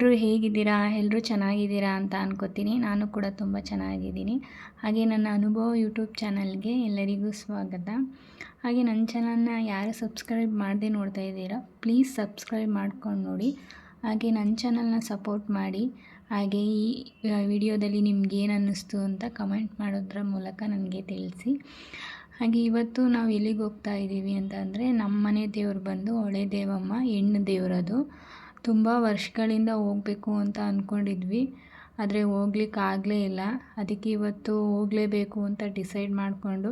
ಎಲ್ಲರೂ ಹೇಗಿದ್ದೀರಾ? ಎಲ್ಲರೂ ಚೆನ್ನಾಗಿದ್ದೀರಾ ಅಂತ ಅನ್ಕೋತೀನಿ. ನಾನು ಕೂಡ ತುಂಬ ಚೆನ್ನಾಗಿದ್ದೀನಿ. ಹಾಗೆ ನನ್ನ ಅನುಭವ ಯೂಟ್ಯೂಬ್ ಚಾನಲ್ಗೆ ಎಲ್ಲರಿಗೂ ಸ್ವಾಗತ. ಹಾಗೆ ನನ್ನ ಚಾನಲ್ನ ಯಾರು ಸಬ್ಸ್ಕ್ರೈಬ್ ಮಾಡದೆ ನೋಡ್ತಾ ಇದ್ದೀರಾ, ಪ್ಲೀಸ್ ಸಬ್ಸ್ಕ್ರೈಬ್ ಮಾಡ್ಕೊಂಡು ನೋಡಿ. ಹಾಗೆ ನನ್ನ ಚಾನಲ್ನ ಸಪೋರ್ಟ್ ಮಾಡಿ. ಹಾಗೆ ಈ ವಿಡಿಯೋದಲ್ಲಿ ನಿಮ್ಗೇನು ಅನ್ನಿಸ್ತು ಅಂತ ಕಮೆಂಟ್ ಮಾಡೋದ್ರ ಮೂಲಕ ನನಗೆ ತಿಳಿಸಿ. ಹಾಗೆ ಇವತ್ತು ನಾವು ಎಲ್ಲಿಗೆ ಹೋಗ್ತಾ ಇದ್ದೀವಿ ಅಂತ ಅಂದರೆ ನಮ್ಮ ಮನೆ ದೇವ್ರು ಬಂದು ಹೊಳೆ ದೇವಮ್ಮ ಹೆಣ್ಣು ದೇವರದು. ತುಂಬ ವರ್ಷಗಳಿಂದ ಹೋಗಬೇಕು ಅಂತ ಅಂದ್ಕೊಂಡಿದ್ವಿ ಆದರೆ ಹೋಗ್ಲಿಕ್ಕೆ ಆಗಲೇ ಇಲ್ಲ. ಅದಕ್ಕೆ ಇವತ್ತು ಹೋಗಲೇಬೇಕು ಅಂತ ಡಿಸೈಡ್ ಮಾಡಿಕೊಂಡು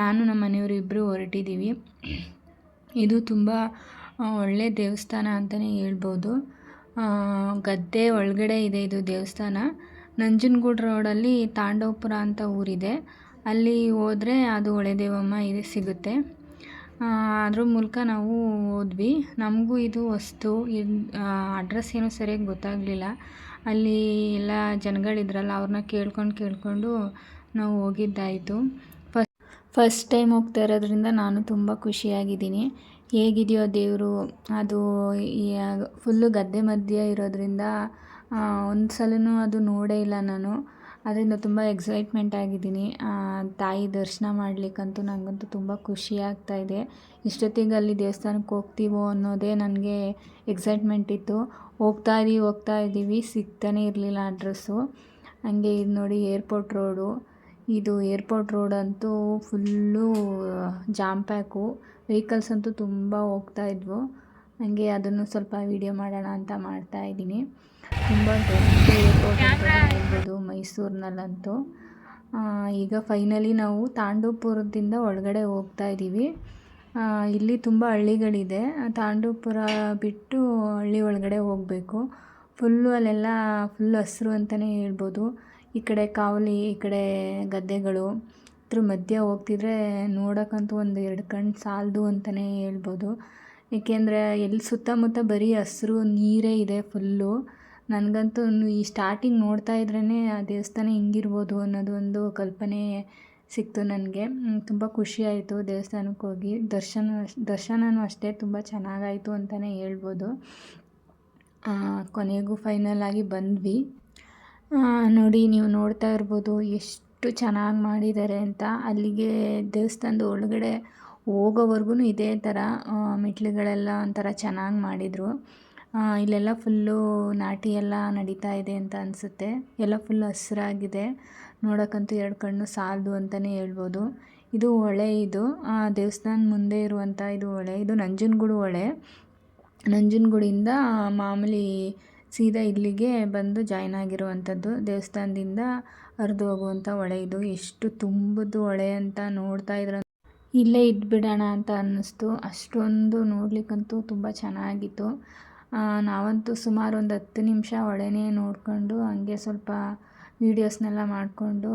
ನಾನು ನಮ್ಮ ಮನೆಯವರು ಇಬ್ಬರು ಹೊರಟಿದ್ದೀವಿ ಇದು ತುಂಬ ಒಳ್ಳೆ ದೇವಸ್ಥಾನ ಅಂತಲೇ ಹೇಳ್ಬೋದು. ಗದ್ದೆ ಒಳಗಡೆ ಇದೆ ಇದು ದೇವಸ್ಥಾನ. ನಂಜನಗೂಡು ರೋಡಲ್ಲಿ ತಾಂಡವಪುರ ಅಂತ ಊರಿದೆ. ಅಲ್ಲಿ ಹೋದರೆ ಅದು ಹೊಳೆದೇವಮ್ಮ ಇದೆ, ಸಿಗುತ್ತೆ. ಅದ್ರ ಮೂಲಕ ನಾವು ಹೋದ್ವಿ. ನಮಗೂ ಇದು ಹೊಸ್ತು ಅಡ್ರೆಸ್ ಏನೂ ಸರಿಯಾಗಿ ಗೊತ್ತಾಗಲಿಲ್ಲ. ಅಲ್ಲಿ ಎಲ್ಲ ಜನಗಳಿದ್ರಲ್ಲ, ಅವ್ರನ್ನ ಕೇಳ್ಕೊಂಡು ಕೇಳಿಕೊಂಡು ನಾವು ಹೋಗಿದ್ದಾಯಿತು. ಫಸ್ಟ್ ಫಸ್ಟ್ ಟೈಮ್ ಹೋಗ್ತಾ ಇರೋದ್ರಿಂದ ನಾನು ತುಂಬ ಖುಷಿಯಾಗಿದ್ದೀನಿ. ಹೇಗಿದೆಯೋ ದೇವರು, ಅದು ಫುಲ್ಲು ಗದ್ದೆ ಮಧ್ಯೆ ಇರೋದ್ರಿಂದ ಒಂದು ಸಲವೂ ಅದು ನೋಡೇ ಇಲ್ಲ ನಾನು. ಅದರಿಂದ ತುಂಬ ಎಕ್ಸೈಟ್ಮೆಂಟ್ ಆಗಿದ್ದೀನಿ. ತಾಯಿ ದರ್ಶನ ಮಾಡಲಿಕ್ಕಂತೂ ನನಗಂತೂ ತುಂಬ ಖುಷಿ ಆಗ್ತಾ ಇದೆ. ಇಷ್ಟೊತ್ತಿಗೆ ಅಲ್ಲಿ ದೇವಸ್ಥಾನಕ್ಕೆ ಹೋಗ್ತೀವೋ ಅನ್ನೋದೇ ನನಗೆ ಎಕ್ಸೈಟ್ಮೆಂಟ್ ಇತ್ತು. ಹೋಗ್ತಾ ಇದೀವಿ ಹೋಗ್ತಾ ಇದ್ದೀವಿ. ಸಿಗ್ತಾನೇ ಇರಲಿಲ್ಲ ಅಡ್ರೆಸ್ಸು ಹಂಗೆ ಇದು ನೋಡಿ ಏರ್ಪೋರ್ಟ್ ರೋಡು ಇದು ಏರ್ಪೋರ್ಟ್ ರೋಡ್ ಅಂತೂ ಫುಲ್ಲು ಜಾಮ್ ಪ್ಯಾಕು ವೆಹಿಕಲ್ಸ್ ಅಂತೂ ತುಂಬ ಹೋಗ್ತಾ ಇದ್ವು. ಹಂಗೆ ಅದನ್ನು ಸ್ವಲ್ಪ ವೀಡಿಯೋ ಮಾಡೋಣ ಅಂತ ಮಾಡ್ತಾ ಇದ್ದೀನಿ. ತುಂಬ ದೊಡ್ಡ ಏರ್ಪೋರ್ಟ್ ಅಂತ ಹೇಳ್ಬೋದು ಮೈಸೂರಿನಲ್ಲಂತೂ. ಈಗ ಫೈನಲಿ ನಾವು ತಾಂಡೂಪುರದಿಂದ ಒಳಗಡೆ ಹೋಗ್ತಾ ಇದ್ದೀವಿ ಇಲ್ಲಿ ತುಂಬ ಹಳ್ಳಿಗಳಿದೆ. ತಾಂಡೂಪುರ ಬಿಟ್ಟು ಹಳ್ಳಿ ಒಳಗಡೆ ಹೋಗಬೇಕು. ಫುಲ್ಲು ಅಲ್ಲೆಲ್ಲ ಫುಲ್ ಹಸಿರು ಅಂತಲೇ ಹೇಳ್ಬೋದು. ಈ ಕಡೆ ಕಾವಲಿ ಈ ಕಡೆ ಗದ್ದೆಗಳು. ಅದ್ರ ಮಧ್ಯೆ ಹೋಗ್ತಿದ್ರೆ ನೋಡೋಕ್ಕಂತೂ ಒಂದು ಎರಡು ಕಣ್ಣು ಸಾಲದು ಅಂತಲೇ ಹೇಳ್ಬೋದು. ಏಕೆಂದರೆ ಎಲ್ಲಿ ಸುತ್ತಮುತ್ತ ಬರೀ ಹಸಿರು ನೀರೇ ಇದೆ ಫುಲ್ಲು ನನಗಂತೂ ಈ ಸ್ಟಾರ್ಟಿಂಗ್ ನೋಡ್ತಾ ಇದ್ರೇ ಆ ದೇವಸ್ಥಾನ ಹಿಂಗಿರ್ಬೋದು ಅನ್ನೋದು ಒಂದು ಕಲ್ಪನೆ ಸಿಕ್ತು ನನಗೆ. ತುಂಬ ಖುಷಿ ಆಯಿತು ದೇವಸ್ಥಾನಕ್ಕೆ ಹೋಗಿ. ದರ್ಶನ ದರ್ಶನವೂ ಅಷ್ಟೇ ತುಂಬ ಚೆನ್ನಾಗಾಯಿತು ಅಂತಲೇ ಹೇಳ್ಬೋದು. ಕೊನೆಗೂ ಫೈನಲ್ ಆಗಿ ಬಂದ್ವಿ. ನೋಡಿ ನೀವು ನೋಡ್ತಾ ಇರ್ಬೋದು ಎಷ್ಟು ಚೆನ್ನಾಗಿ ಮಾಡಿದ್ದಾರೆ ಅಂತ. ಅಲ್ಲಿಗೆ ದೇವಸ್ಥಾನದ ಒಳಗಡೆ ಹೋಗೋವರೆಗೂ ಇದೇ ಥರ ಮೆಟ್ಲುಗಳೆಲ್ಲ ಒಂಥರ ಚೆನ್ನಾಗಿ ಮಾಡಿದರು. ಇಲ್ಲೆಲ್ಲ ಫುಲ್ಲು ನಾಟಿ ಎಲ್ಲ ನಡೀತಾ ಇದೆ ಅಂತ ಅನಿಸುತ್ತೆ. ಎಲ್ಲ ಫುಲ್ ಹಸಿರಾಗಿದೆ. ನೋಡೋಕ್ಕಂತೂ ಎರಡು ಕಣ್ಣು ಸಾಲದು ಅಂತಲೇ ಹೇಳ್ಬೋದು. ಇದು ಹೊಳೆ ಇದು. ದೇವಸ್ಥಾನ ಮುಂದೆ ಇರುವಂಥ ಇದು ಹೊಳೆ. ಇದು ನಂಜನಗೂಡು ಹೊಳೆ. ನಂಜನಗೂಡಿಂದ ಮಾಮೂಲಿ ಸೀದಾ ಇಲ್ಲಿಗೆ ಬಂದು ಜಾಯ್ನ್ ಆಗಿರುವಂಥದ್ದು ದೇವಸ್ಥಾನದಿಂದ ಹರಿದು ಹೋಗುವಂಥ ಹೊಳೆ ಇದು. ಎಷ್ಟು ತುಂಬದು ಹೊಳೆ ಅಂತ ನೋಡ್ತಾ ಇದ್ರೆ ಇಲ್ಲೇ ಇದ್ಬಿಡೋಣ ಅಂತ ಅನ್ನಿಸ್ತು. ಅಷ್ಟೊಂದು ನೋಡ್ಲಿಕ್ಕಂತೂ ತುಂಬ ಚೆನ್ನಾಗಿತ್ತು. ನಾವಂತೂ ಸುಮಾರು ಒಂದು ಹತ್ತು ನಿಮಿಷ ಹೊಳೆನೇ ನೋಡಿಕೊಂಡು ಹಂಗೆ ಸ್ವಲ್ಪ ವೀಡಿಯೋಸ್ನೆಲ್ಲ ಮಾಡಿಕೊಂಡು,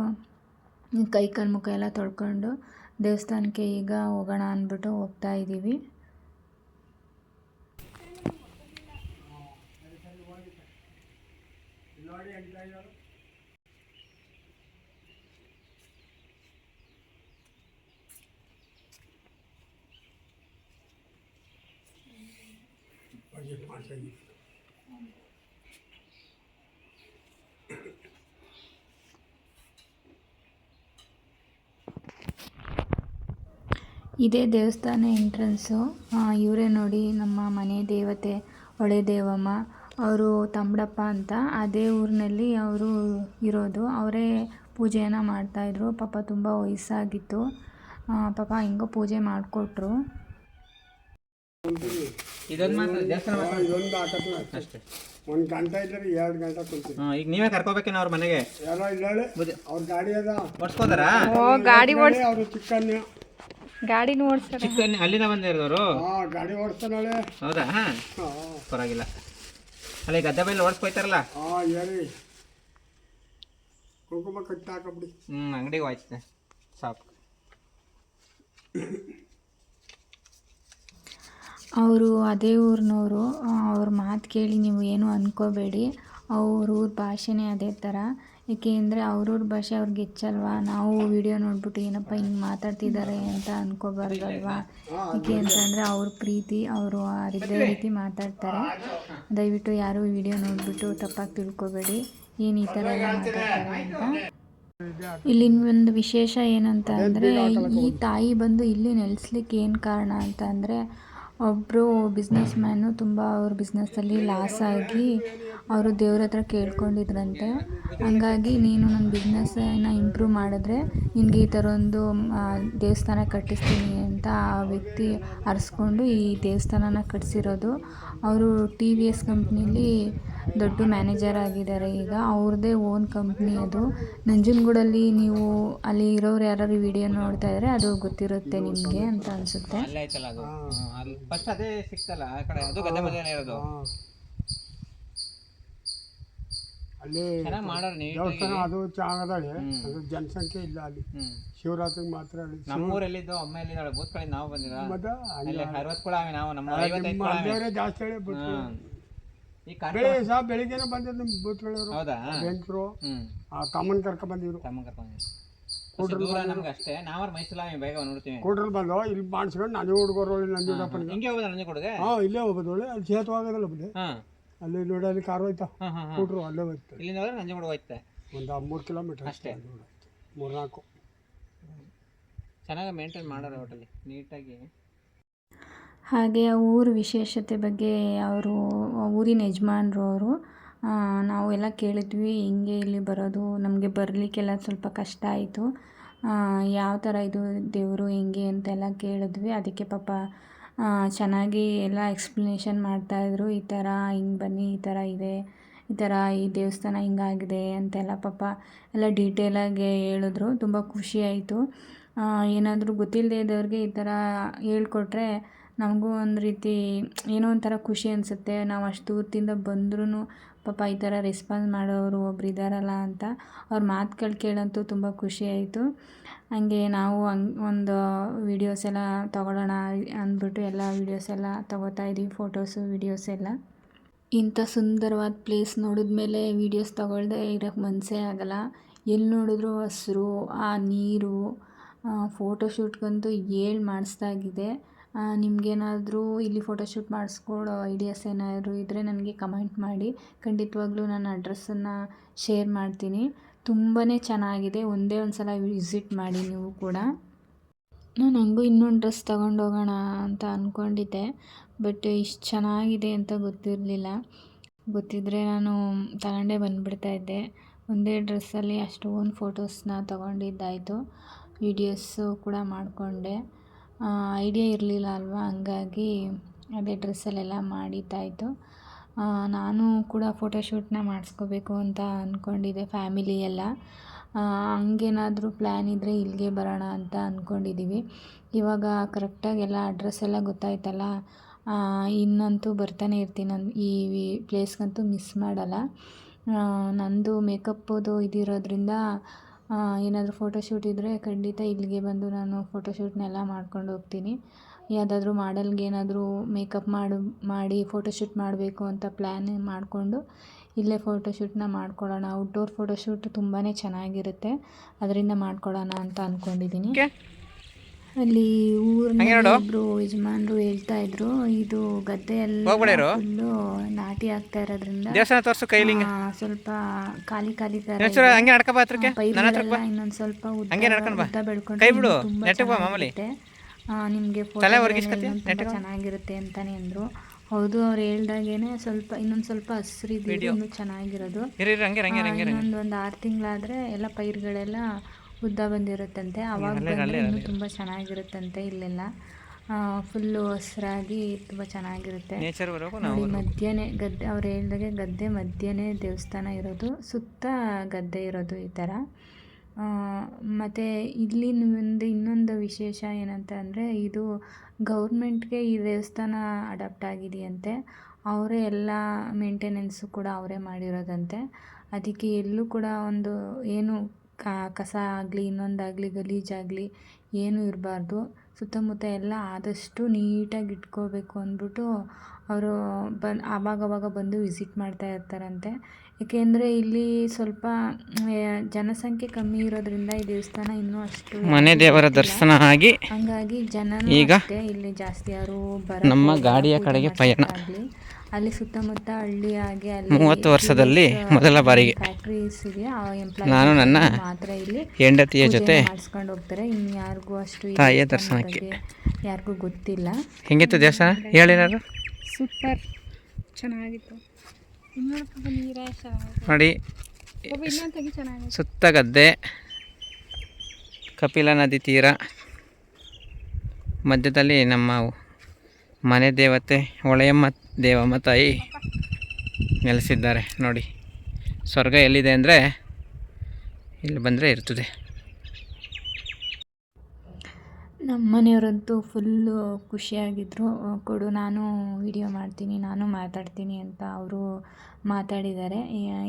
ಕೈ ಕಾಲು ಮುಖ ಎಲ್ಲ ತೊಳ್ಕೊಂಡು ದೇವಸ್ಥಾನಕ್ಕೆ ಈಗ ಹೋಗೋಣ ಅಂದ್ಬಿಟ್ಟು ಹೋಗ್ತಾ ಇದ್ದೀವಿ ಇದೇ ದೇವಸ್ಥಾನ ಎಂಟ್ರೆನ್ಸು. ಇವರೇ ನೋಡಿ ನಮ್ಮ ಮನೆ ದೇವತೆ ಹೊಳೆ ದೇವಮ್ಮ, ಅವರು ತಂಬಡಪ್ಪ ಅಂತ. ಅದೇ ಊರಿನಲ್ಲಿ ಅವರು ಇರೋದು. ಅವರೇ ಪೂಜೆಯನ್ನು ಮಾಡ್ತಾಯಿದ್ರು ಪಾಪ ತುಂಬ ವಯಸ್ಸಾಗಿತ್ತು. ಪಾಪ ಹಿಂಗೋ ಪೂಜೆ ಮಾಡಿಕೊಟ್ರು. ಇದೊಂದು ಮಾತ್ರ ದೇವಸ್ಥಾನ ಮಾತ್ರ. ಇದೊಂದು ಆಟದ ಅಷ್ಟೇ. ಒಂದು ಗಂಟೆ ಇದ್ರೆ ಎರಡು ಗಂಟೆ ಕುಂತೀವಿ ಈಗ ನೀವೇ ಕರ್ಕೋಬೇಕೇನ ಅವ್ರ ಮನೆಗೆ? ಯಾರೋ ಇಲ್ಲಾಳೆ ಅವ್ರ ಗಾಡಿ ಅದ. ಓಡಿಸ್ಕೋತಾರಾ? ಗಾಡಿ ಓಡಿಸ್ ಅವರು ಚಿಕ್ಕನ್ನ ಗಾಡಿ ಓಡಿಸ್ತಾರೆ. ಚಿಕ್ಕ ಅಲ್ಲಿಂದ ಬಂದಿರೋರು ಹಾ ಗಾಡಿ ಓಡಿಸ್ತಾನಾಳೆ. ಹೌದಾ? ಹಾಂ ಪರವಾಗಿಲ್ಲ. ಅಲ್ಲ ಈ ಗದ್ದೆ ಮೇಲೆ ಓಡಿಸ್ಕೊಯ್ತಾರಲ್ಲ? ಹಾ ಏರಿ. ಕುಂಕುಮ ಕಟ್ಟಿ ಹಾಕಬಿಡಿ ಹ್ಞೂ ಅಂಗಡಿಗೆ ಹೋಯ್ತದೆ. ಸಾಕು. ಅವರು ಅದೇ ಊರಿನವರು ಅವ್ರ ಮಾತು ಕೇಳಿ ನೀವು ಏನು ಅಂದ್ಕೋಬೇಡಿ ಅವ್ರ ಊರ ಭಾಷೆನೇ ಅದೇ ಥರ ಏಕೆ ಅಂದರೆ ಅವ್ರವ್ರ ಭಾಷೆ ಅವ್ರಿಗೆ ಹೆಚ್ಚಲ್ವಾ ನಾವು ವಿಡಿಯೋ ನೋಡ್ಬಿಟ್ಟು ಏನಪ್ಪ ಹಿಂಗೆ ಮಾತಾಡ್ತಿದ್ದಾರೆ ಅಂತ ಅಂದ್ಕೋಬಾರ್ದಲ್ವಾ ಏಕೆ ಅಂತಂದರೆ ಅವ್ರ ಪ್ರೀತಿ, ಅವರು ಅದೇ ರೀತಿ ಮಾತಾಡ್ತಾರೆ. ದಯವಿಟ್ಟು ಯಾರೂ ವಿಡಿಯೋ ನೋಡಿಬಿಟ್ಟು ತಪ್ಪಾಗಿ ತಿಳ್ಕೊಬೇಡಿ. ಏನು ಈ ಥರ ಎಲ್ಲ ಮಾತಾಡ್ತಾರೆ ಅಂತ. ಇಲ್ಲಿನ ಒಂದು ವಿಶೇಷ ಏನಂತ ಅಂದರೆ ಈ ತಾಯಿ ಬಂದು ಇಲ್ಲಿ ನೆಲೆಸ್ಲಿಕ್ಕೆ ಏನು ಕಾರಣ ಅಂತ ಅಂದರೆ ಒಬ್ಬರು ಬಿಸ್ನೆಸ್ ಮ್ಯಾನು ತುಂಬ ಅವ್ರ ಬಿಸ್ನೆಸ್ಸಲ್ಲಿ ಲಾಸ್ ಆಗಿ ಅವರು ದೇವ್ರ ಹತ್ರ ಕೇಳ್ಕೊಂಡಿದ್ರಂತೆ. ಹಂಗಾಗಿ ನೀನು ನನ್ನ ಬಿಸ್ನೆಸ್ಸನ್ನು ಇಂಪ್ರೂವ್ ಮಾಡಿದ್ರೆ ನಿನಗೆ ಈ ಥರ ಒಂದು ದೇವಸ್ಥಾನ ಕಟ್ಟಿಸ್ತೀನಿ ಅಂತ ಆ ವ್ಯಕ್ತಿ ಅರಸ್ಕೊಂಡು ಈ ದೇವಸ್ಥಾನನ ಕಟ್ಟಿಸಿರೋದು ಅವರು ಟಿ ವಿ ಎಸ್ ಕಂಪ್ನೀಲಿ ದೊಡ್ಡ ಮ್ಯಾನೇಜರ್ ಆಗಿದ್ದಾರೆ. ಈಗ ಅವ್ರದ್ದೇ ಓನ್ ಕಂಪ್ನಿ ಅದು. ನಂಜನಗೂಡಲ್ಲಿ ನೀವು ಅಲ್ಲಿ ಇರೋರು ಯಾರು ವಿಡಿಯೋ ನೋಡ್ತಾ ಇದ್ರೆ ಅದು ಗೊತ್ತಿರುತ್ತೆ ನಿಮಗೆ ಅಂತ ಅನ್ಸುತ್ತೆ. ಅಲ್ಲೇ ಅದು? ಅಲ್ಲಿ ಫಸ್ಟ್ ಅದೇ ಸಿಕ್ತಲ್ಲ ಆ ಕಡೆ. ಅದು ಗದ್ದೆ ಮಧ್ಯಾಹ್ನ ಇರೋದು. ಅಲ್ಲಿ ಚೆನ್ನಾಗಿ ಮಾಡೋರು ನೀಟಾಗಿ. ದೇವಸ್ಥಾನ ಅದು ಚೆನ್ನಾಗದಾಳೆ ಅದು ಜನಸಂಖ್ಯೆ ಇಲ್ಲ ಅಲ್ಲಿ. ಹ್ಮ್. ಶಿವರಾತ್ರಿಗೆ ಮಾತ್ರ ಅಲ್ಲಿ ನಮ್ಮೂರಲ್ಲಿದ್ದು ಅಮ್ಮ ಎಲ್ಲಿದ್ದಾಳೆ? ಬೂತ್ ಕಡೆ ನಾವು ಬಂದಿರ? ಮತ್ತೆ ಅಲ್ಲಿ ಅರವತ್ತು ಕೂಡ ನಾವು. ನಮ್ಮ ಐವತ್ತೈದು ನಿಮ್ಮ ಕೂಡ ಅಲ್ಲಿಯವರೇ ಜಾಸ್ತಿ ಹೇಳಿ ಬಿಟ್ಟು ಹ್ಮ್. ಈ ಕಾರ್ಯಕ್ರಮ ಬೆಳಿಗ್ಗೆ ಸಹ ಬೆಳಿಗ್ಗೆನೇ ಬಂದಿದ್ದು ನಿಮ್ಮ ಹೌದಾ? ಹ್ಮ್. ಕರ್ಕ ಬಂದಿದ್ರು. ತಮ್ಮ ಕರ್ಕೊಂಡು ದೂರ ನಮ್ಗೆ ಅಷ್ಟೇ. ನಾವ್ರ ಮೈಸೂರ ಬೇಗ ನೋಡ್ತೀವಿ. ಕೂಟ್ರಲ್ಲಿ ಬಂದು ಇಲ್ಲಿ ಮಾಡಿಸ್ಕೊಂಡು ನಾನು ಹುಡುಗರು ನಂಜುಡಪ್ಪನಿಗೆ ಹಿಂಗೆ ಹೋಗೋದ ನಂಜೆ ಕೊಡುಗೆ ಹಾಂ ಇಲ್ಲೇ ಹೋಗೋದು. ಒಳ್ಳೆ ಅಲ್ಲಿ ಸೇತುವಾಗದಲ್ಲ ಬಿಡಿ ಹಾ. ಅಲ್ಲಿ ನೋಡಿ ಅಲ್ಲಿ ಕಾರು ಹೋಯ್ತಾ. ಹಾ ಹಾ ಹಾ. ಕೂಟ್ರು ಅಲ್ಲೇ ಹೋಯ್ತು. ಇಲ್ಲಿಂದ ಹೋದ್ರೆ ನಂಜೆ ಕೊಡುಗೆ ಹೋಯ್ತೆ. ಒಂದು ಮೂರು ಕಿಲೋಮೀಟರ್ ಅಷ್ಟೇ. ಮೂರ್ನಾಲ್ಕು. ಚೆನ್ನಾಗಿ ಮೇಂಟೈನ್ ಮಾಡೋರು ಹೋಟೆಲ್ ನೀಟಾಗಿ. ಹಾಗೆ ಆ ಊರ ವಿಶೇಷತೆ ಬಗ್ಗೆ ಅವರು ಊರಿನ ಯಜಮಾನ್ರು ಅವರು ನಾವು ಎಲ್ಲ ಕೇಳಿದ್ವಿ, ಹಿಂಗೆ ಇಲ್ಲಿ ಬರೋದು, ನಮಗೆ ಬರಲಿಕ್ಕೆಲ್ಲ ಸ್ವಲ್ಪ ಕಷ್ಟ ಆಯಿತು. ಯಾವ ಥರ ಇದು ದೇವರು ಹೆಂಗೆ ಅಂತೆಲ್ಲ ಕೇಳಿದ್ವಿ. ಅದಕ್ಕೆ ಪಾಪ ಚೆನ್ನಾಗಿ ಎಲ್ಲ ಎಕ್ಸ್ಪ್ಲನೇಷನ್ ಮಾಡ್ತಾಯಿದ್ರು ಈ ಥರ ಹಿಂಗೆ ಬನ್ನಿ, ಈ ಥರ ಇದೆ, ಈ ಥರ ಈ ದೇವಸ್ಥಾನ ಹಿಂಗಾಗಿದೆ ಅಂತೆಲ್ಲ ಪಾಪ ಎಲ್ಲ ಡೀಟೇಲಾಗಿ ಹೇಳಿದ್ರು. ತುಂಬ ಖುಷಿಯಾಯಿತು ಏನಾದರೂ ಗೊತ್ತಿಲ್ಲದೆ ಇದ್ದವ್ರಿಗೆ ಈ ಥರ ಹೇಳ್ಕೊಟ್ರೆ ನಮಗೂ ಒಂದು ರೀತಿ ಏನೋ ಒಂಥರ ಖುಷಿ ಅನಿಸುತ್ತೆ. ನಾವು ಅಷ್ಟು ದೂರದಿಂದ ಬಂದ್ರೂ ಪಾಪ ಈ ಥರ ರೆಸ್ಪಾನ್ಸ್ ಮಾಡೋರು ಒಬ್ರು ಇದ್ದಾರಲ್ಲ ಅಂತ ಅವ್ರ ಮಾತುಗಳು ಕೇಳಂತೂ ತುಂಬ ಖುಷಿ ಆಯಿತು. ಹಂಗೆ ನಾವು ಹಂಗೆ ಒಂದು ವೀಡಿಯೋಸ್ ಎಲ್ಲ ತೊಗೊಳ್ಳೋಣ ಅಂದ್ಬಿಟ್ಟು ಎಲ್ಲ ವೀಡಿಯೋಸ್ ಎಲ್ಲ ತೊಗೋತಾ ಇದ್ದೀವಿ ಫೋಟೋಸು ವೀಡಿಯೋಸ್ ಎಲ್ಲ. ಇಂಥ ಸುಂದರವಾದ ಪ್ಲೇಸ್ ನೋಡಿದ ಮೇಲೆ ವೀಡಿಯೋಸ್ ತೊಗೊಳ್ದೆ ಇರೋಕ್ಕೆ ಮನಸ್ಸೇ ಆಗಲ್ಲ. ಎಲ್ಲಿ ನೋಡಿದ್ರು ಹಸಿರು, ಆ ನೀರು ಫೋಟೋಶೂಟ್ಗಂತೂ ಏಳು ಮಾಡಿಸ್ದಾಗಿದೆ ನಿಮಗೇನಾದರೂ ಇಲ್ಲಿ ಫೋಟೋಶೂಟ್ ಮಾಡಿಸ್ಕೊಳ್ಳೋ ಐಡಿಯಾಸ್ ಏನಾದರೂ ಇದ್ದರೆ ನನಗೆ ಕಮೆಂಟ್ ಮಾಡಿ. ಖಂಡಿತವಾಗ್ಲೂ ನಾನು ಅಡ್ರೆಸ್ಸನ್ನು ಶೇರ್ ಮಾಡ್ತೀನಿ. ತುಂಬಾ ಚೆನ್ನಾಗಿದೆ. ಒಂದೇ ಒಂದು ಸಲ ವಿಸಿಟ್ ಮಾಡಿ ನೀವು ಕೂಡ. ನಾನು ಹಂಗೂ ಇನ್ನೊಂದು ಡ್ರೆಸ್ ತಗೊಂಡೋಗೋಣ ಅಂತ ಅಂದ್ಕೊಂಡಿದ್ದೆ ಬಟ್ ಇಷ್ಟು ಚೆನ್ನಾಗಿದೆ ಅಂತ ಗೊತ್ತಿರಲಿಲ್ಲ. ಗೊತ್ತಿದ್ದರೆ ನಾನು ತಗೊಂಡೇ ಬಂದುಬಿಡ್ತಾ ಇದ್ದೆ. ಒಂದೇ ಡ್ರೆಸ್ಸಲ್ಲಿ ಅಷ್ಟೊಂದು ಫೋಟೋಸ್ನ ತಗೊಂಡಿದ್ದಾಯಿತು. ವಿಡಿಯೋಸು ಕೂಡ ಮಾಡಿಕೊಂಡೆ. ಐಡಿಯಾ ಇರಲಿಲ್ಲ ಅಲ್ವಾ? ಹಂಗಾಗಿ ಅದೇ ಡ್ರೆಸ್ಸಲ್ಲೆಲ್ಲ ಮಾಡಿದ್ದಾಯಿತು. ನಾನು ಕೂಡ ಫೋಟೋಶೂಟ್ನ ಮಾಡಿಸ್ಕೋಬೇಕು ಅಂತ ಅಂದ್ಕೊಂಡಿದ್ದೆ ಫ್ಯಾಮಿಲಿ ಎಲ್ಲ. ಹಂಗೇನಾದರೂ ಪ್ಲ್ಯಾನ್ ಇದ್ದರೆ ಇಲ್ಲಿಗೆ ಬರೋಣ ಅಂತ ಅಂದ್ಕೊಂಡಿದ್ದೀವಿ ಇವಾಗ ಕರೆಕ್ಟಾಗಿ ಎಲ್ಲ ಅಡ್ರೆಸ್ ಎಲ್ಲ ಗೊತ್ತಾಯ್ತಲ್ಲ? ಇನ್ನಂತೂ ಬರ್ತಾನೆ ಇರ್ತೀನಿ ನಾನು, ಈ ಪ್ಲೇಸ್ಗಂತೂ ಮಿಸ್ ಮಾಡಲ್ಲ. ನನ್ನದು ನಂದು ಮೇಕಪ್ಪದು ಇದಿರೋದ್ರಿಂದ ಏನಾದರೂ ಫೋಟೋಶೂಟ್ ಇದ್ದರೆ ಖಂಡಿತ ಇಲ್ಲಿಗೆ ಬಂದು ನಾನು ಫೋಟೋಶೂಟ್ನೆಲ್ಲ ಮಾಡ್ಕೊಂಡು ಹೋಗ್ತೀನಿ. ಯಾವುದಾದ್ರೂ ಮಾಡಲ್ಗೆ ಏನಾದರೂ ಮೇಕಪ್ ಮಾಡು, ಮಾಡಿ ಫೋಟೋಶೂಟ್ ಮಾಡಬೇಕು ಅಂತ ಪ್ಲ್ಯಾನ್ ಮಾಡಿಕೊಂಡು ಇಲ್ಲೇ ಫೋಟೋಶೂಟ್ನ ಮಾಡ್ಕೊಳ್ಳೋಣ. ಔಟ್ಡೋರ್ ಫೋಟೋಶೂಟ್ ತುಂಬಾ ಚೆನ್ನಾಗಿರುತ್ತೆ. ಅದರಿಂದ ಮಾಡ್ಕೊಳ್ಳೋಣ ಅಂತ ಅಂದ್ಕೊಂಡಿದ್ದೀನಿ ಅಲ್ಲಿ ಊರಿನ ಇಬ್ರು ಯಜಮಾನ್ರು ಹೇಳ್ತಾ ಇದ್ರು ಇದು ಗದ್ದೆ ಎಲ್ಲ ಫುಲ್ಲು ನಾಟಿ ಆಗ್ತಾ ಇರೋದ್ರಿಂದ ದೇವಸ್ಥಾನ ತೋರ್ಸು ಕೈಲಿ ಸ್ವಲ್ಪ ಖಾಲಿ ಖಾಲಿ ತರ ಒಂಚೂರು ಹಂಗೆ ನಡ್ಕೊ ಬಾ ಹತ್ರಕ್ಕೆ. ಪೈರುಗಳೆಲ್ಲ ಇನ್ನೊಂದ್ ಸ್ವಲ್ಪ ಹಂಗೆ ನಡ್ಕೊಂಡ್ ಬಾ. ಉದ್ದ ಕೈ ಬಿಡು, ಇನ್ನೂ ಬಾ ಮಾಮೂಲಿ. ಚೆನ್ನಾಗಿರುತ್ತೆ. ನಿಮ್ಗೆ ತಲೆ ಅಂತಾನೆ ಅಂದ್ರು. ಹೌದು ಅವ್ರು ಹೇಳ್ದಾಗೇನೆ ಸ್ವಲ್ಪ ಇನ್ನೊಂದ್ ಸ್ವಲ್ಪ ಹಸ್ರಿದ್ದು ಇನ್ನೂ ಚೆನ್ನಾಗಿರೋದು. ಇನ್ನೊಂದು ಒಂದು ಆರು ತಿಂಗಳಾದ್ರೆ ಎಲ್ಲ ಪೈರುಗಳೆಲ್ಲ ಉದ್ದ ಬಂದಿರುತ್ತಂತೆ. ಅವಾಗ ಬಂದರೆ ಇನ್ನೂ ತುಂಬ ಚೆನ್ನಾಗಿರುತ್ತಂತೆ ಇಲ್ಲೆಲ್ಲ. ಫುಲ್ಲು ಹಸಿರಾಗಿ ತುಂಬ ಚೆನ್ನಾಗಿರುತ್ತೆ. ನೋಡಿ ಮಧ್ಯನೇ ಗದ್ದೆ ಅವ್ರು ಹೇಳಿದಾಗೆ ಗದ್ದೆ ಮಧ್ಯನೇ ದೇವಸ್ಥಾನ ಇರೋದು ಸುತ್ತ ಗದ್ದೆ ಇರೋದು ಈ ಥರ. ಮತ್ತು ಇಲ್ಲಿ ಒಂದು ಇನ್ನೊಂದು ವಿಶೇಷ ಏನಂತ ಅಂದರೆ ಇದು ಗೌರ್ಮೆಂಟ್ಗೆ ಈ ದೇವಸ್ಥಾನ ಅಡಾಪ್ಟ್ ಆಗಿದೆಯಂತೆ. ಅವರೇ ಎಲ್ಲ ಮೇಂಟೆನೆನ್ಸು ಕೂಡ ಅವರೇ ಮಾಡಿರೋದಂತೆ. ಅದಕ್ಕೆ ಎಲ್ಲೂ ಕೂಡ ಒಂದು ಏನು ಕಸ ಆಗಲಿ, ಇನ್ನೊಂದಾಗಲಿ, ಗಲೀಜಾಗಲಿ ಏನೂ ಇರಬಾರ್ದು. ಸುತ್ತಮುತ್ತ ಎಲ್ಲ ಆದಷ್ಟು ನೀಟಾಗಿ ಇಟ್ಕೋಬೇಕು ಅಂದ್ಬಿಟ್ಟು ಅವರು ಬನ್, ಆವಾಗವಾಗ ಬಂದು ವಿಸಿಟ್ ಮಾಡ್ತಾ ಇರ್ತಾರಂತೆ. ಏಕೆಂದರೆ ಇಲ್ಲಿ ಸ್ವಲ್ಪ ಜನಸಂಖ್ಯೆ ಕಮ್ಮಿ ಇರೋದ್ರಿಂದ ಈ ದೇವಸ್ಥಾನ ಇನ್ನೂ ಅಷ್ಟು ಮನೆ ದೇವರ ದರ್ಶನ ಆಗಿ ಹಂಗಾಗಿ ಜನ ಈಗ ಇಲ್ಲಿ ಜಾಸ್ತಿ ಯಾರು ಬರ ನಮ್ಮ ಗಾಡಿಯ ಕಡೆಗೆ ಪಯಣ. ಅಲ್ಲಿ ಸುತ್ತಮುತ್ತ ಹಳ್ಳಿ ಅಲ್ಲಿ ಮೂವತ್ತು ವರ್ಷದಲ್ಲಿ ಮೊದಲ ಬಾರಿಗೆ. ಫ್ಯಾಕ್ಟ್ರೀಸ್ ಇದೆ. ಆ ಎಂಪ್ಲಾಯ್ ನಾನು ನನ್ನ ಮಾತ್ರ ಇಲ್ಲಿ ಹೆಂಡತಿಯ ಜೊತೆ ಮಾಡಿಸ್ಕೊಂಡು ಹೋಗ್ತಾರೆ. ಇನ್ನು ಯಾರಿಗೂ ಅಷ್ಟು ತಾಯಿಯ ದರ್ಶನಕ್ಕೆ. ಯಾರಿಗೂ ಗೊತ್ತಿಲ್ಲ. ಹೆಂಗಿತ್ತು ದೇವಸ್ಥಾನ? ಹೇಳಿನಾರು ಸೂಪರ್. ಚೆನ್ನಾಗಿತ್ತು. ನೋಡಿ, ಸುತ್ತ ಗದ್ದೆ, ಕಪಿಲ ನದಿ ತೀರ. ಮಧ್ಯದಲ್ಲಿ ನಮ್ಮ ಮನೆ ದೇವತೆ ಒಳೆಯಮ್ಮ ದೇವಮ್ಮ ತಾಯಿ ನೆಲೆಸಿದ್ದಾರೆ. ನೋಡಿ, ಸ್ವರ್ಗ ಎಲ್ಲಿದೆ ಅಂದರೆ, ಇಲ್ಲಿ ಬಂದರೆ ಇರ್ತದೆ. ನಮ್ಮ ಮನೆಯವರಂತೂ ಫುಲ್ಲು ಖುಷಿಯಾಗಿದ್ದರು ಕೊಡು, ನಾನು ವಿಡಿಯೋ ಮಾಡ್ತೀನಿ, ನಾನು ಮಾತಾಡ್ತೀನಿ ಅಂತ ಅವರು ಮಾತಾಡಿದ್ದಾರೆ.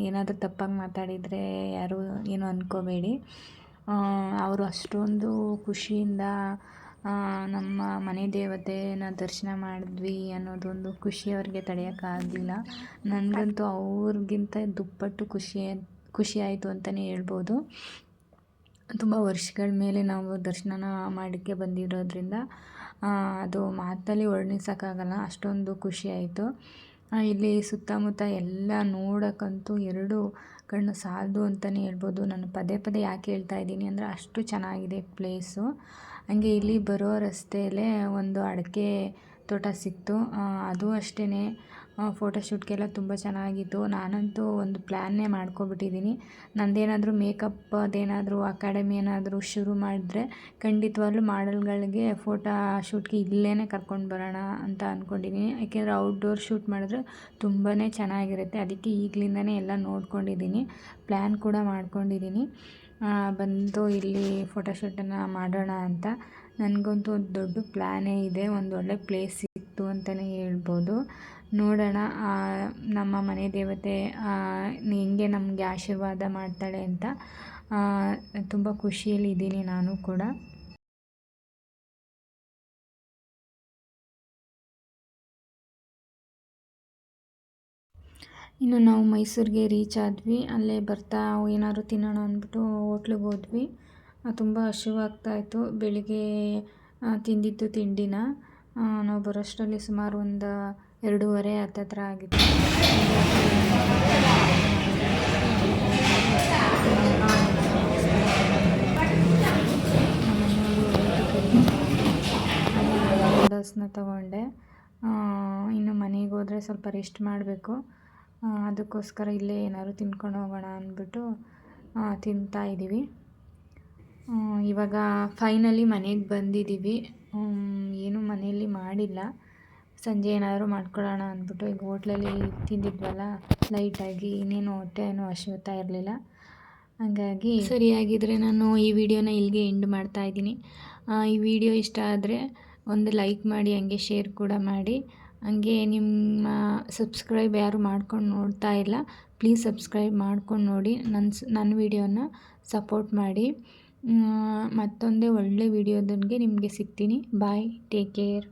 ಏನಾದರೂ ತಪ್ಪಾಗಿ ಮಾತಾಡಿದರೆ ಯಾರು ಏನು ಅಂದ್ಕೋಬೇಡಿ ಅವರು ಅಷ್ಟೊಂದು ಖುಷಿಯಿಂದ ನಮ್ಮ ಮನೆ ದೇವತೆನ ದರ್ಶನ ಮಾಡಿದ್ವಿ ಅನ್ನೋದೊಂದು ಖುಷಿ ಅವ್ರಿಗೆ ತಡೆಯೋಕ್ಕಾಗಲಿಲ್ಲ. ನನಗಂತೂ ಅವ್ರಿಗಿಂತ ದುಪ್ಪಟ್ಟು ಖುಷಿ ಖುಷಿ ಆಯಿತು ಅಂತಲೇ ಹೇಳ್ಬೋದು. ತುಂಬ ವರ್ಷಗಳ ಮೇಲೆ ನಾವು ದರ್ಶನ ಮಾಡೋಕ್ಕೆ ಬಂದಿರೋದ್ರಿಂದ ಅದು ಮಾತಲ್ಲಿ ವರ್ಣಿಸೋಕ್ಕಾಗಲ್ಲ, ಅಷ್ಟೊಂದು ಖುಷಿ ಆಯಿತು. ಇಲ್ಲಿ ಸುತ್ತಮುತ್ತ ಎಲ್ಲ ನೋಡೋಕ್ಕಂತೂ ಎರಡು ಕಣ್ಣು ಸಾಲದು ಅಂತಲೇ ಹೇಳ್ಬೋದು. ನಾನು ಪದೇ ಪದೇ ಯಾಕೆ ಹೇಳ್ತಾ ಇದ್ದೀನಿ ಅಂದರೆ ಅಷ್ಟು ಚೆನ್ನಾಗಿದೆ ಪ್ಲೇಸು. ಹಂಗೆ ಇಲ್ಲಿ ಬರೋ ರಸ್ತೆಯಲ್ಲೇ ಒಂದು ಅಡಿಕೆ ತೋಟ ಸಿಕ್ತು. ಅದು ಅಷ್ಟೇ ಫೋಟೋಶೂಟ್ಗೆಲ್ಲ ತುಂಬ ಚೆನ್ನಾಗಿತ್ತು. ನಾನಂತೂ ಒಂದು ಪ್ಲ್ಯಾನ್ನೇ ಮಾಡ್ಕೊಬಿಟ್ಟಿದ್ದೀನಿ ನಂದೇನಾದರೂ ಮೇಕಪ್ ಅದೇನಾದರೂ ಅಕಾಡೆಮಿ ಏನಾದರೂ ಶುರು ಮಾಡಿದ್ರೆ ಖಂಡಿತವಾಗ್ಲೂ ಮಾಡಲ್ಗಳಿಗೆ ಫೋಟೋ ಶೂಟ್ಗೆ ಇಲ್ಲೇ ಕರ್ಕೊಂಡು ಬರೋಣ ಅಂತ ಅಂದ್ಕೊಂಡಿದ್ದೀನಿ ಯಾಕೆಂದರೆ ಔಟ್ಡೋರ್ ಶೂಟ್ ಮಾಡಿದ್ರೆ ತುಂಬಾ ಚೆನ್ನಾಗಿರುತ್ತೆ. ಅದಕ್ಕೆ ಈಗಲಿಂದನೇ ಎಲ್ಲ ನೋಡ್ಕೊಂಡಿದ್ದೀನಿ ಪ್ಲ್ಯಾನ್ ಕೂಡ ಮಾಡ್ಕೊಂಡಿದ್ದೀನಿ ಬಂದು ಇಲ್ಲಿ ಫೋಟೋಶೂಟನ್ನು ಮಾಡೋಣ ಅಂತ. ನನಗಂತೂ ಒಂದು ದೊಡ್ಡ ಪ್ಲ್ಯಾನೇ ಇದೆ. ಒಂದು ಒಳ್ಳೆ ಪ್ಲೇಸ್ ಸಿಕ್ತು ಅಂತಲೇ ಹೇಳ್ಬೋದು. ನೋಡೋಣ. ನಮ್ಮ ಮನೆ ದೇವತೆ ಹೆಂಗೆ ನಮಗೆ ಆಶೀರ್ವಾದ ಮಾಡ್ತಾಳೆ ಅಂತ ತುಂಬ ಖುಷಿಯಲ್ಲಿ ಇದ್ದೀನಿ ನಾನು ಕೂಡ. ಇನ್ನು ನಾವು ಮೈಸೂರಿಗೆ ರೀಚ್ ಆದ್ವಿ. ಅಲ್ಲೇ ಬರ್ತಾ ಏನಾದ್ರು ತಿನ್ನೋಣ ಅಂದ್ಬಿಟ್ಟು ಹೋಟ್ಲಿಗೆ ಹೋದ್ವಿ. ತುಂಬ ಹಸಿವಾಗ್ತಾಯಿತ್ತು ಬೆಳಿಗ್ಗೆ ತಿಂದಿದ್ದು ತಿಂಡಿನ. ನಾವು ಬರೋಷ್ಟರಲ್ಲಿ ಸುಮಾರು ಒಂದು ಎರಡೂವರೆ ಹತ್ತತ್ರ ಆಗಿತ್ತು. ನೂಡಲ್ಸ್ನ ತಗೊಂಡೆ. ಇನ್ನು ಮನೆಗೆ ಹೋದರೆ ಸ್ವಲ್ಪ ರೆಸ್ಟ್ ಮಾಡಬೇಕು. ಅದಕ್ಕೋಸ್ಕರ ಇಲ್ಲೇ ಏನಾದ್ರು ತಿನ್ಕೊಂಡು ಹೋಗೋಣ ಅಂದ್ಬಿಟ್ಟು ತಿಂತಾ ಇದ್ದೀವಿ ಇವಾಗ ಫೈನಲಿ ಮನೆಗೆ ಬಂದಿದ್ದೀವಿ ಏನು ಮನೆಯಲ್ಲಿ ಮಾಡಿಲ್ಲ. ಸಂಜೆ ಏನಾದರೂ ಮಾಡ್ಕೊಳ್ಳೋಣ ಅಂದ್ಬಿಟ್ಟು ಈಗ ಹೋಟ್ಲಲ್ಲಿ ತಿಂದಿದ್ವಲ್ಲ, ಲೈಟಾಗಿ ಇನ್ನೇನು ಹೊಟ್ಟೆ ಏನೂ ಹಸಿವ್ತಾ ಇರಲಿಲ್ಲ. ಹಾಗಾಗಿ ಸರಿಯಾಗಿದ್ದರೆ ನಾನು ಈ ವಿಡಿಯೋನ ಇಲ್ಲಿಗೆ ಎಂಡ್ ಮಾಡ್ತಾ ಇದ್ದೀನಿ. ಈ ವಿಡಿಯೋ ಇಷ್ಟ ಆದರೆ ಒಂದು ಲೈಕ್ ಮಾಡಿ, ಹಂಗೆ ಶೇರ್ ಕೂಡ ಮಾಡಿ. ಹಂಗೆ ನಿಮ್ಮ ಸಬ್ಸ್ಕ್ರೈಬ್ ಯಾರು ಮಾಡ್ಕೊಂಡು ನೋಡ್ತಾ ಇಲ್ಲ, ಪ್ಲೀಸ್ ಸಬ್ಸ್ಕ್ರೈಬ್ ಮಾಡ್ಕೊಂಡು ನೋಡಿ. ನನ್ನ ನನ್ನ ವಿಡಿಯೋನ ಸಪೋರ್ಟ್ ಮಾಡಿ. ಮತ್ತೊಂದೇ ಒಳ್ಳೆ ವಿಡಿಯೋದೊಂದಿಗೆ ನಿಮಗೆ ಸಿಗ್ತೀನಿ. Bye, take care.